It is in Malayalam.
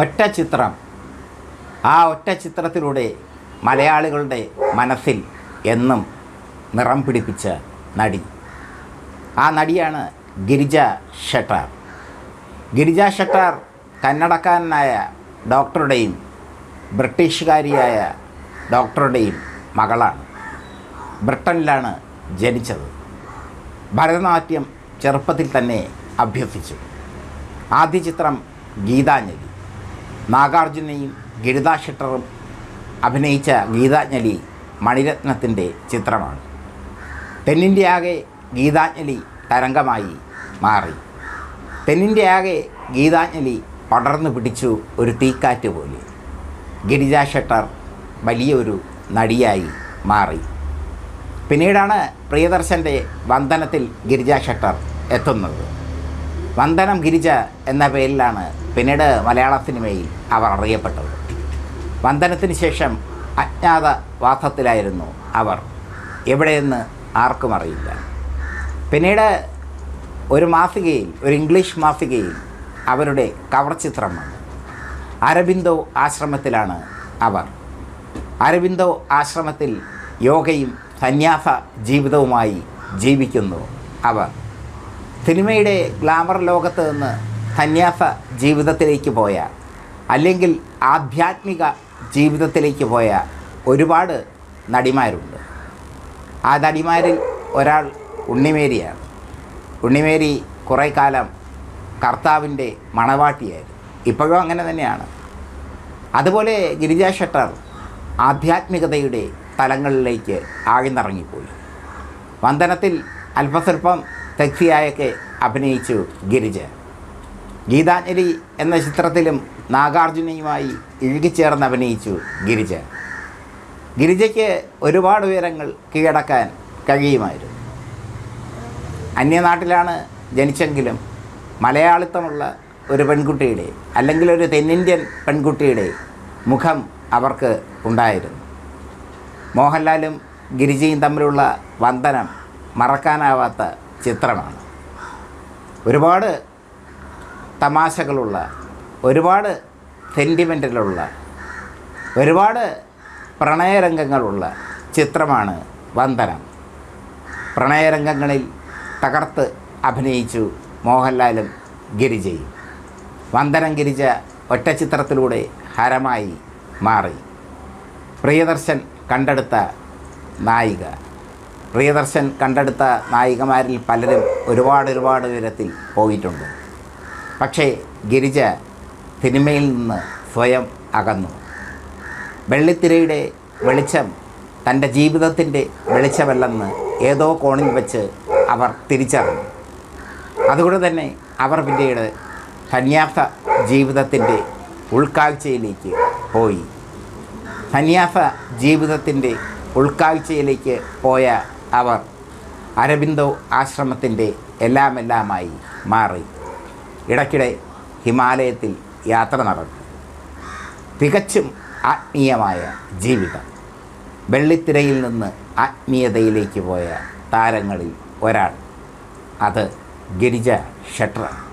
ഒറ്റ ചിത്രം. ആ ഒറ്റ ചിത്രത്തിലൂടെ മലയാളികളുടെ മനസ്സിൽ എന്നും നിറം പിടിപ്പിച്ച നടി. ആ നടിയാണ് ഗിരിജ ഷെട്ടാർ. ഗിരിജ ഷെട്ടാർ കന്നടക്കാരനായ ഡോക്ടറുടെയും ബ്രിട്ടീഷുകാരിയായ ഡോക്ടറുടെയും മകളാണ്. ബ്രിട്ടനിലാണ് ജനിച്ചത്. ഭരതനാട്യം ചെറുപ്പത്തിൽ തന്നെ അഭ്യസിച്ചു. ആദ്യ ചിത്രം ഗീതാഞ്ജലി. നാഗാർജുനയും ഗിരിതാ ഷെട്ടറും അഭിനയിച്ച ഗീതാഞ്ജലി മണിരത്നത്തിന്റെ ചിത്രമാണ്. തെന്നിന്റെ ആകെ ഗീതാഞ്ജലി തരംഗമായി മാറി. തെന്നിന്റെ ആകെ ഗീതാഞ്ജലി പടർന്നു പിടിച്ചു ഒരു തീക്കാറ്റ് പോലെ. ഗിരിജ ഷെട്ടർ വലിയൊരു നടിയായി മാറി. പിന്നീടാണ് പ്രിയദർശന്റെ വന്ദനത്തിൽ ഗിരിജ ഷെട്ടർ എത്തുന്നത്. വന്ദനം ഗിരിജ എന്ന പേരിലാണ് പിന്നീട് മലയാള സിനിമയിൽ അവർ അറിയപ്പെട്ടത്. വന്ദനത്തിന് ശേഷം അജ്ഞാത വാസത്തിലായിരുന്നു അവർ. എവിടെയെന്ന് ആർക്കും അറിയില്ല. പിന്നീട് ഒരു മാസികയിൽ ഒരു ഇംഗ്ലീഷ് മാസികയിൽ അവരുടെ കവർ ചിത്രം വന്നു. അരബിന്ദോ ആശ്രമത്തിലാണ് അവർ. അരബിന്ദോ ആശ്രമത്തിൽ യോഗയും സന്യാസ ജീവിതവുമായി ജീവിക്കുന്നു അവർ. സിനിമയുടെ ഗ്ലാമർ ലോകത്ത് നിന്ന് സന്യാസ ജീവിതത്തിലേക്ക് പോയ അല്ലെങ്കിൽ ആധ്യാത്മിക ജീവിതത്തിലേക്ക് പോയ ഒരുപാട് നടിമാരുണ്ട്. ആ നടിമാരിൽ ഒരാൾ ഉണ്ണിമേരിയാണ്. ഉണ്ണിമേരി കുറേ കാലം കർത്താവിന്റെ മണവാട്ടിയായിരുന്നു. ഇപ്പോഴും അങ്ങനെ തന്നെയാണ്. അതുപോലെ ഗിരിജാ ഷെട്ടർ ആധ്യാത്മികതയുടെ തലങ്ങളിലേക്ക് ആഴ്ന്നിറങ്ങിപ്പോയി. വന്ദനത്തിൽ അല്പസ്വല്പം സെക്സിയായൊക്കെ അഭിനയിച്ചു ഗിരിജ. ഗീതാഞ്ജലി എന്ന ചിത്രത്തിലും നാഗാർജുനയുമായി ഇഴുകിച്ചേർന്ന് അഭിനയിച്ചു ഗിരിജ. ഗിരിജയ്ക്ക് ഒരുപാട് ഉയരങ്ങൾ കീഴടക്കാൻ കഴിയുമായിരുന്നു. അന്യനാട്ടിലാണ് ജനിച്ചെങ്കിലും മലയാളിത്തമുള്ള ഒരു പെൺകുട്ടിയുടെ അല്ലെങ്കിൽ ഒരു തെന്നിന്ത്യൻ പെൺകുട്ടിയുടെ മുഖം അവർക്ക് ഉണ്ടായിരുന്നു. മോഹൻലാലും ഗിരിജയും തമ്മിലുള്ള വന്ദനം മറക്കാനാവാത്ത ചിത്രമാണ്. ഒരുപാട് തമാശകളുള്ള ഒരുപാട് സെന്റിമെന്റിലുള്ള ഒരുപാട് പ്രണയരംഗങ്ങളുള്ള ചിത്രമാണ് വന്ദനം. പ്രണയരംഗങ്ങളിൽ തകർത്ത് അഭിനയിച്ചു മോഹൻലാലും ഗിരിജയും. വന്ദനം ഗിരിജ ഒറ്റ ചിത്രത്തിലൂടെ ഹരമായി മാറി. പ്രിയദർശൻ കണ്ടെടുത്ത നായിക. പ്രിയദർശൻ കണ്ടെടുത്ത നായികമാരിൽ പലരും ഒരുപാട് ഒരുപാട് ഉയരത്തിൽ പോയിട്ടുണ്ട്. പക്ഷേ ഗിരിജ സിനിമയിൽ നിന്ന് സ്വയം അകന്നു. വെള്ളിത്തിരയുടെ വെളിച്ചം തന്റെ ജീവിതത്തിന്റെ വെളിച്ചമല്ലെന്ന് ഏതോ കോണിൽ വെച്ച് അവർ തിരിച്ചറിഞ്ഞു. അതുകൊണ്ട് തന്നെ അവർ പിന്നീട് സന്യാസ ജീവിതത്തിന്റെ ഉൾക്കാഴ്ചയിലേക്ക് പോയി. സന്യാസ ജീവിതത്തിന്റെ ഉൾക്കാഴ്ചയിലേക്ക് പോയ അവർ അരബിന്ദോ ആശ്രമത്തിന്റെ എല്ലാമെല്ലാമായി മാറി. ഇടയ്ക്കിടെ ഹിമാലയത്തിൽ യാത്ര നടന്നു. തികച്ചും ആത്മീയമായ ജീവിതം. വെള്ളിത്തിരയിൽ നിന്ന് ആത്മീയതയിലേക്ക് പോയ താരങ്ങളിൽ ഒരാൾ. അത് ഗിരിജ ഷെട്ടറാണ്